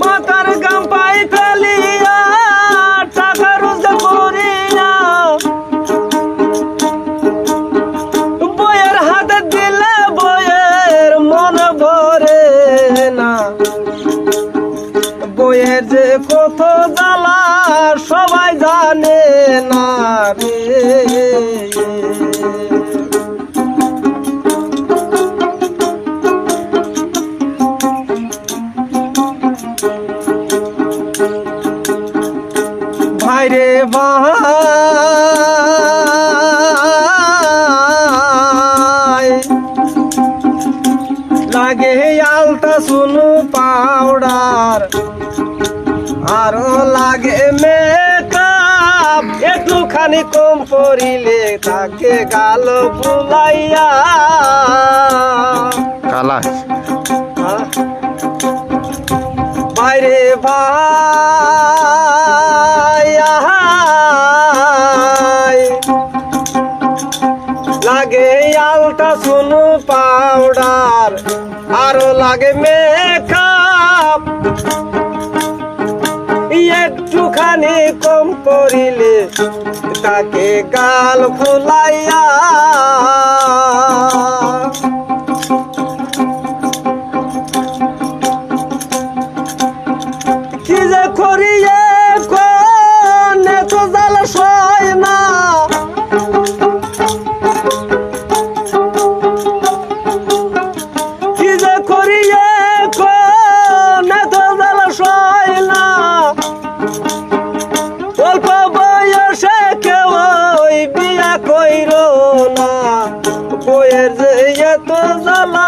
মাথার গাম পাই ফেলিয়া টাকা রোজগার বইয়ের হাতে দিলে বইয়ের মন ভরে না। বইয়ের কত জ্বালা সবাই জানে না রে। ভাইরে ভাই। লাগে আলতা শুনু পাউডার আরও লাগে মেকআপ একটুখানি কম পরিলে তাকে গাল বুলাইয়া। কালা বাইরে ভাই। লাগে আলতা শুনু পাউডার আরও লাগে মেকআপ। একটুখানি কম করিলে তাকে গাল ফুলাইয়া কইর না বইয়ের যে এত জ্বালা